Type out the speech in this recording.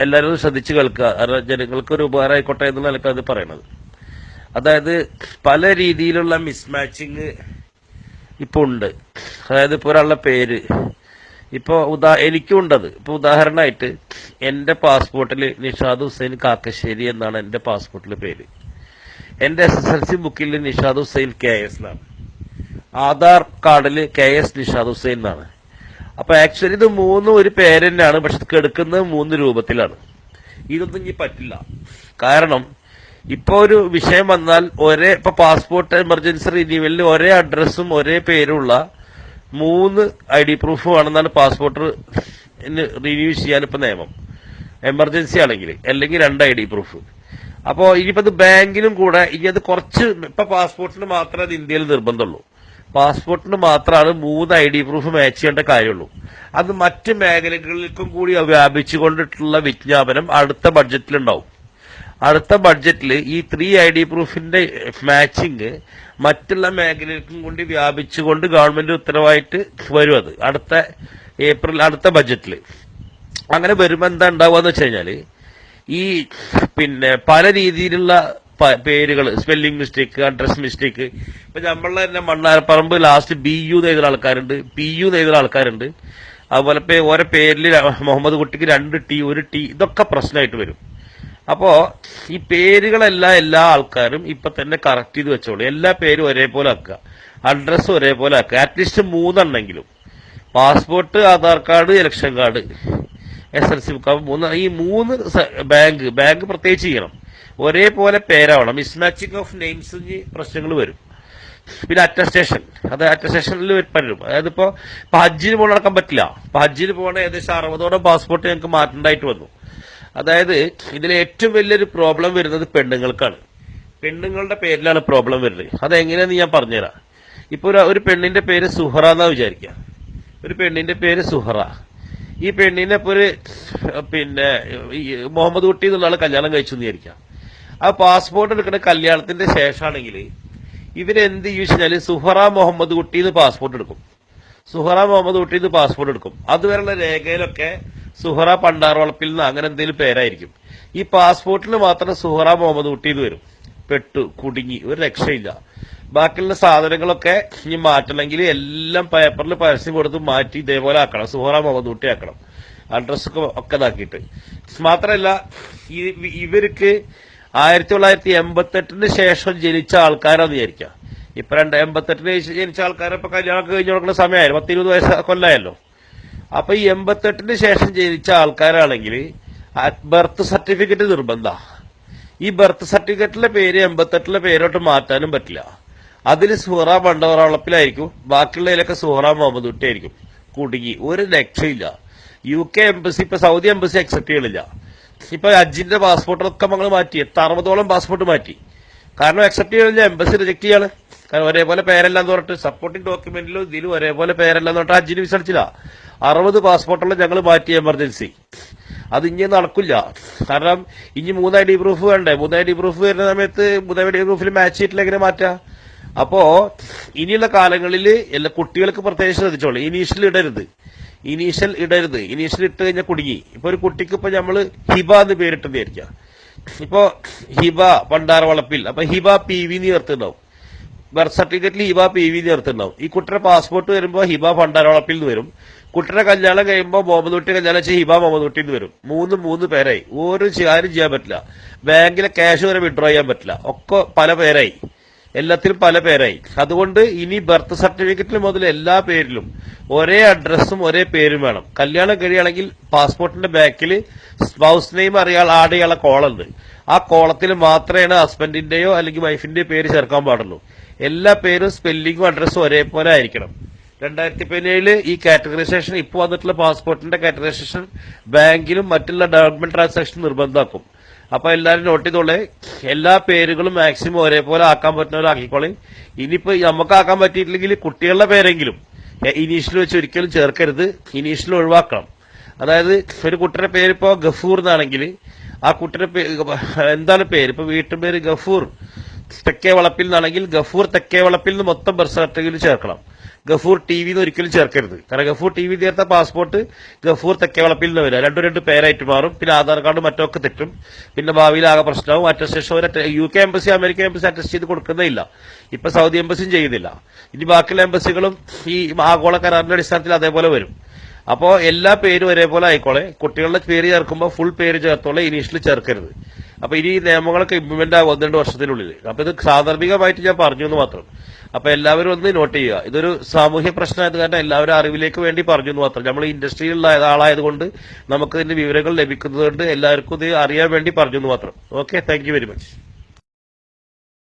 എല്ലാവരും ശ്രദ്ധിച്ചു കേൾക്കുക. ജനങ്ങൾക്ക് ഒരു ഉപകാരമായിക്കോട്ടെ എന്നുള്ള നിലയ്ക്ക് അത് പറയണത്. അതായത് പല രീതിയിലുള്ള മിസ്മാച്ചിങ് ഇപ്പൊ ഉണ്ട്. അതായത് ഇപ്പൊ ഒരാളുടെ പേര്. ഇപ്പൊ ഉദാ എനിക്കും ഉണ്ടത്. ഇപ്പൊ ഉദാഹരണമായിട്ട് എന്റെ പാസ്പോർട്ടിൽ നിഷാദ് ഹുസൈൻ കാക്കശ്ശേരി എന്നാണ് എന്റെ പാസ്പോർട്ടിലെ പേര്. എന്റെ എസ് എസ് എൽ സി ബുക്കിൽ നിഷാദ് ഹുസൈൻ കെ എസ് എന്നാണ്. ആധാർ കാർഡിൽ കെ എസ് നിഷാദ് ഹുസൈൻ എന്നാണ്. അപ്പൊ ആക്ച്വലി ഇത് മൂന്നും ഒരു പേരന്റാണ് പക്ഷെ കെടുക്കുന്നത് മൂന്ന് രൂപത്തിലാണ്. ഇതൊന്നും ഇനി പറ്റില്ല. കാരണം ഇപ്പൊ ഒരു വിഷയം വന്നാൽ ഒരേ ഇപ്പൊ പാസ്പോർട്ട് എമർജൻസി റിന്യൂവലിന് ഒരേ അഡ്രസ്സും ഒരേ പേരുള്ള മൂന്ന് ഐ ഡി പ്രൂഫും ആണെന്നാണ് പാസ്പോർട്ട് റിന്യൂ ചെയ്യാൻ ഇപ്പൊ നിയമം. എമർജൻസി ആണെങ്കിൽ അല്ലെങ്കിൽ രണ്ട് ഐ ഡി പ്രൂഫ് അപ്പോ ഇനിയിപ്പത് ബാങ്കിനും കൂടെ ഇനി അത് കുറച്ച് ഇപ്പൊ പാസ്പോർട്ടിന് മാത്രമേ അത് ഇന്ത്യയിൽ നിർബന്ധമുള്ളൂ. പാസ്പോർട്ടിന് മാത്രമാണ് മൂന്ന് ഐ ഡി പ്രൂഫ് മാച്ച് ചെയ്യേണ്ട കാര്യമുള്ളൂ. അത് മറ്റ് മേഖലകളിലേക്കും കൂടി വ്യാപിച്ചുകൊണ്ടിട്ടുള്ള വിജ്ഞാപനം അടുത്ത ബഡ്ജറ്റിലുണ്ടാവും അടുത്ത ബഡ്ജറ്റിൽ ഈ ത്രീ ഐ ഡി പ്രൂഫിന്റെ മാച്ചിങ് മറ്റുള്ള മേഖലകൾക്കും കൂടി വ്യാപിച്ചുകൊണ്ട് ഗവൺമെന്റ് ഉത്തരവായിട്ട് വരും അത്. അടുത്ത ഏപ്രിൽ അടുത്ത ബഡ്ജറ്റിൽ അങ്ങനെ വരുമ്പോൾ എന്താ ഉണ്ടാവുക എന്ന് വെച്ച് കഴിഞ്ഞാൽ ഈ പിന്നെ പല രീതിയിലുള്ള പേരുകൾ സ്പെല്ലിംഗ് മിസ്റ്റേക്ക് അഡ്രസ് മിസ്റ്റേക്ക് ഇപ്പൊ നമ്മളെ തന്നെ മണ്ണാരപ്പറമ്പ് ലാസ്റ്റ് ബി യു എഴുതുന്ന ആൾക്കാരുണ്ട്. പി യു എഴുതുന്ന ആൾക്കാരുണ്ട്. അതുപോലെ ഓരോ പേരിൽ മുഹമ്മദ് കുട്ടിക്ക് രണ്ട് ടി ഒരു ടി ഇതൊക്കെ പ്രശ്നമായിട്ട് വരും. അപ്പോ ഈ പേരുകളെല്ലാം എല്ലാ ആൾക്കാരും ഇപ്പൊ തന്നെ കറക്റ്റ് ചെയ്ത് വെച്ചോളൂ. എല്ലാ പേരും ഒരേപോലെ ആക്കുക. അഡ്രസ് ഒരേപോലെ ആക്കുക. At least മൂന്നെണ്ണെങ്കിലും. Passport Aadhaar card election card S L C മൂന്ന് ഈ മൂന്ന് ബാങ്ക് ബാങ്ക് പ്രത്യേകിച്ച് ചെയ്യണം. ഒരേപോലെ പേരാവണം. മിസ്മാച്ചിങ് ഓഫ് നെയിംസ് പ്രശ്നങ്ങൾ വരും. പിന്നെ അറ്റസ്റ്റേഷൻ അത് അറ്റസ്റ്റേഷനിൽ വരും. അതായത് ഇപ്പോൾ ഇപ്പൊ ഹജ്ജിന് പോകണ നടക്കാൻ പറ്റില്ല. ഇപ്പൊ ഹജ്ജിന് പോകണ ഏകദേശം അറുപതോളം പാസ്പോർട്ട് ഞങ്ങൾക്ക് മാറ്റേണ്ടതായിട്ട് വന്നു. അതായത് ഇതിൽ ഏറ്റവും വലിയൊരു പ്രോബ്ലം വരുന്നത് പെണ്ണുങ്ങൾക്കാണ്. പെണ്ണുങ്ങളുടെ പേരിലാണ് പ്രോബ്ലം വരുന്നത്. അതെങ്ങനെയാന്ന് ഞാൻ പറഞ്ഞുതരാം. ഇപ്പൊ ഒരു പെണ്ണിന്റെ പേര് സുഹറ എന്നാ വിചാരിക്കുക. ഒരു പെണ്ണിന്റെ പേര് സുഹറ. ഈ പെണ്ണിനെ ഇപ്പൊ ഒരു പിന്നെ മുഹമ്മദ് കുട്ടി എന്നുള്ള ആൾ കല്യാണം കഴിച്ചു എന്ന് വിചാരിക്കാം ആ പാസ്പോർട്ട് എടുക്കുന്ന കല്യാണത്തിന്റെ ശേഷമാണെങ്കിൽ ഇവരെന്ത് വെച്ചാൽ സുഹറ മുഹമ്മദ് കുട്ടിന്ന് പാസ്പോർട്ട് എടുക്കും. സുഹറ മുഹമ്മദ് കുട്ടിന്ന് പാസ്പോർട്ട് എടുക്കും. അതുവരെയുള്ള രേഖയിലൊക്കെ സുഹറ പണ്ടാർവളപ്പിൽ നിന്ന് അങ്ങനെ എന്തെങ്കിലും പേരായിരിക്കും. ഈ പാസ്പോർട്ടിൽ മാത്രം സുഹറ മുഹമ്മദ് കുട്ടിന്ന് വരും. പെട്ടു കുടുങ്ങി ഒരു രക്ഷയില്ല. ബാക്കിയുള്ള സാധനങ്ങളൊക്കെ ഇനി മാറ്റണമെങ്കിൽ എല്ലാം പേപ്പറിൽ പരസ്യം കൊടുത്ത് മാറ്റി ഇതേപോലെ ആക്കണം. സുഹറ മുഹമ്മദ് കുട്ടി ആക്കണം. അഡ്രസ്സൊക്കെ ഒക്കെ ഇതാക്കിയിട്ട്. മാത്രമല്ല ഇവർക്ക് ആയിരത്തി തൊള്ളായിരത്തി എൺപത്തെട്ടിന് ശേഷം ജനിച്ച ആൾക്കാരാന്ന് വിചാരിക്കാം ഇപ്പൊ രണ്ട് എൺപത്തെട്ടിന് ജനിച്ച ആൾക്കാരെ ഇപ്പൊ കല്യാണം കഴിഞ്ഞു കൊടുക്കുന്ന സമയമായിരുന്നു പത്തിരുപത് വയസ്സ് കൊല്ലായല്ലോ. അപ്പൊ ഈ എൺപത്തെട്ടിന് ശേഷം ജനിച്ച ആൾക്കാരാണെങ്കിൽ ബർത്ത് സർട്ടിഫിക്കറ്റ് നിർബന്ധ. ഈ ബർത്ത് സർട്ടിഫിക്കറ്റിലെ പേര് എൺപത്തെട്ടിലെ പേരോട്ട് മാറ്റാനും പറ്റില്ല. അതിൽ സുഹറ പണ്ടവറളപ്പിലായിരിക്കും ബാക്കിയുള്ളതിലൊക്കെ സുഹറ മുഹമ്മദ് കുട്ടി ആയിരിക്കും. കുടുങ്ങി. ഒരു രക്ഷയില്ല. യു കെ എംബസി ഇപ്പൊ സൗദി എംബസി അക്സെപ്റ്റ് ചെയ്യണില്ല. ഇപ്പൊ അജിന്റെ പാസ്പോർട്ടൊക്കെ നമ്മൾ മാറ്റി. എത്ര അറുപതോളം പാസ്പോർട്ട് മാറ്റി. കാരണം അക്സെപ്റ്റ് ചെയ്യണില്ല എംബസി റിജക്ട് ചെയ്യാണ്. കാരണം ഒരേപോലെ പേരെല്ലാം പറഞ്ഞിട്ട് സപ്പോർട്ടിംഗ് ഡോക്യുമെന്റിലും ഇതിലും ഒരേപോലെ പേരെല്ലാം പറഞ്ഞിട്ട് അജിന് വിസടിച്ചില്ല അറുപത് പാസ്പോർട്ടുള്ള ഞങ്ങൾ മാറ്റി എമർജൻസി അത് ഇനി നടക്കില്ല. കാരണം ഇനി മൂന്ന് ഐ ഡി പ്രൂഫ് വേണ്ടേ? മൂന്ന് ഐ ഡി പ്രൂഫ് വരുന്ന സമയത്ത് മൂന്ന് ഐ ഡി പ്രൂഫിൽ മാച്ച് ചെയ്തിട്ടില്ല എങ്ങനെ മാറ്റാം? അപ്പോ ഇനിയുള്ള കാലങ്ങളിൽ എല്ലാ കുട്ടികൾക്ക് പ്രത്യേകിച്ച് ശ്രദ്ധിച്ചോളൂ. ഇനീഷ്യൽ ഇടരുത്. ഇനീഷ്യൽ ഇടരുത്. ഇനീഷ്യൽ ഇട്ട് കഴിഞ്ഞാൽ കുടുങ്ങി. ഇപ്പൊ ഒരു കുട്ടിക്ക് ഇപ്പൊ നമ്മൾ ഹിബ എന്ന് പേരിട്ടെന്ന് വിചാരിക്കാം ഇപ്പോ ഹിബ പണ്ടാറ വളപ്പിൽ. അപ്പൊ ഹിബ പി വി എന്ന് ചേർത്തുണ്ടാവും ബർത്ത് സർട്ടിഫിക്കറ്റിൽ ഹിബ പി വി ചേർത്തുണ്ടാവും ഈ കുട്ടിയുടെ പാസ്പോർട്ട് വരുമ്പോൾ ഹിബ പണ്ടാറ വളപ്പിൽ നിന്ന് വരും. കുട്ടിയുടെ കല്യാണം കഴിയുമ്പോൾ മുഹമ്മദ് കുട്ടി കല്യാണം വെച്ചാൽ ഹിബ മുഹമ്മദ് കുട്ടി എന്ന് വരും. മൂന്ന് മൂന്ന് പേരായി. ഒരു കാര്യം ചെയ്യാൻ പറ്റില്ല. ബാങ്കിലെ ക്യാഷ് വരെ വിഡ്രോ ചെയ്യാൻ പറ്റില്ല. ഒക്കെ പല പേരായി. എല്ലാത്തിലും പല പേരായി. അതുകൊണ്ട് ഇനി ബർത്ത് സർട്ടിഫിക്കറ്റിൽ മുതൽ എല്ലാ പേരിലും ഒരേ അഡ്രസ്സും ഒരേ പേരും വേണം. കല്യാണം കഴിയുകയാണെങ്കിൽ പാസ്പോർട്ടിന്റെ ബാക്കിൽ സ്പൗസ് നെയിം അറിയാൻ ആഡ് ചെയ്യാനുള്ള കോളുണ്ട്. ആ കോളത്തിൽ മാത്രമേ ഹസ്ബൻഡിന്റെയോ അല്ലെങ്കിൽ വൈഫിന്റെയോ പേര് ചേർക്കാൻ പാടുള്ളൂ. എല്ലാ പേരും സ്പെല്ലിങ്ങും അഡ്രസ്സും ഒരേപോലെ ആയിരിക്കണം. രണ്ടായിരത്തി പതിനേഴിൽ ഈ കാറ്റഗറൈസേഷൻ ഇപ്പോൾ വന്നിട്ടുള്ള പാസ്പോർട്ടിന്റെ കാറ്റഗറൈസേഷൻ ബാങ്കിലും മറ്റുള്ള ഡെവലപ്മെന്റ് ട്രാൻസാക്ഷൻ നിർബന്ധമാക്കും. അപ്പൊ എല്ലാവരും നോട്ട് ചെയ്തോളെ. എല്ലാ പേരുകളും മാക്സിമം ഒരേപോലെ ആക്കാൻ പറ്റുന്നവരാക്കിക്കോളി ഇനിയിപ്പോ നമുക്ക് ആക്കാൻ പറ്റിയിട്ടില്ലെങ്കിൽ കുട്ടികളുടെ പേരെങ്കിലും ഇനീഷ്യൽ വെച്ച് ഒരിക്കലും ചേർക്കരുത്. ഇനീഷ്യൽ ഒഴിവാക്കണം. അതായത് ഒരു കുട്ടിയുടെ പേര് ഇപ്പോ ഗഫൂർ എന്നാണെങ്കിൽ ആ കുട്ടിയുടെ എന്താണ് പേര്? ഇപ്പൊ വീട്ടുപേര് ഗഫൂർ. തെക്കേ വളപ്പിൽ നിന്നാണെങ്കിൽ ഗഫൂർ തെക്കേ വളപ്പിൽ നിന്ന് മൊത്തം ബർത്ത് സർട്ടിഫിക്കറ്റ് ചേർക്കണം. ഗഫൂർ ടി വിന്ന് ഒരിക്കലും ചേർക്കരുത്. കാരണം ഗഫൂർ ടി വി നേരത്തെ പാസ്പോർട്ട് ഗഫൂർ തെക്കേ വളപ്പിൽ നിന്ന് വരിക. രണ്ടും രണ്ട് പേരായിട്ട് മാറും. പിന്നെ ആധാർ കാർഡ് മറ്റൊക്കെ തെറ്റും. പിന്നെ ഭാവിയിൽ ആകെ പ്രശ്നവും attestation U K embassy American embassy attest ചെയ്ത് കൊടുക്കുന്നേയില്ല ഇപ്പൊ സൗദി എംബസിയും ചെയ്യുന്നില്ല ഇനി ബാക്കിയുള്ള എംബസികളും ഈ ആഗോള കരാറിന്റെ അടിസ്ഥാനത്തിൽ അതേപോലെ വരും. അപ്പോൾ എല്ലാ പേരും ഒരേപോലെ ആയിക്കോളെ. കുട്ടികളുടെ പേര് ചേർക്കുമ്പോൾ ഫുൾ പേര് ചേർത്തോളെ. ഇനീഷ്യൽ ചേർക്കരുത്. അപ്പൊ ഇനി ഈ നിയമങ്ങളൊക്കെ ഇംപ്ലിമെന്റ് ആകും ഒന്ന് രണ്ട് വർഷത്തിനുള്ളിൽ. അപ്പൊ ഇത് സാന്ദർഭികമായിട്ട് ഞാൻ പറഞ്ഞു എന്ന് മാത്രം. അപ്പൊ എല്ലാവരും ഒന്ന് നോട്ട് ചെയ്യുക. ഇതൊരു സാമൂഹ്യ പ്രശ്നമായത് കാരണം എല്ലാവരും അറിവിലേക്ക് വേണ്ടി പറഞ്ഞു എന്ന് മാത്രം. നമ്മൾ ഇൻഡസ്ട്രിയിലുള്ള ആളായതുകൊണ്ട് നമുക്ക് ഇതിന്റെ വിവരങ്ങൾ ലഭിക്കുന്നതുകൊണ്ട് എല്ലാവർക്കും ഇത് അറിയാൻ വേണ്ടി പറഞ്ഞു എന്ന് മാത്രം. Okay thank very much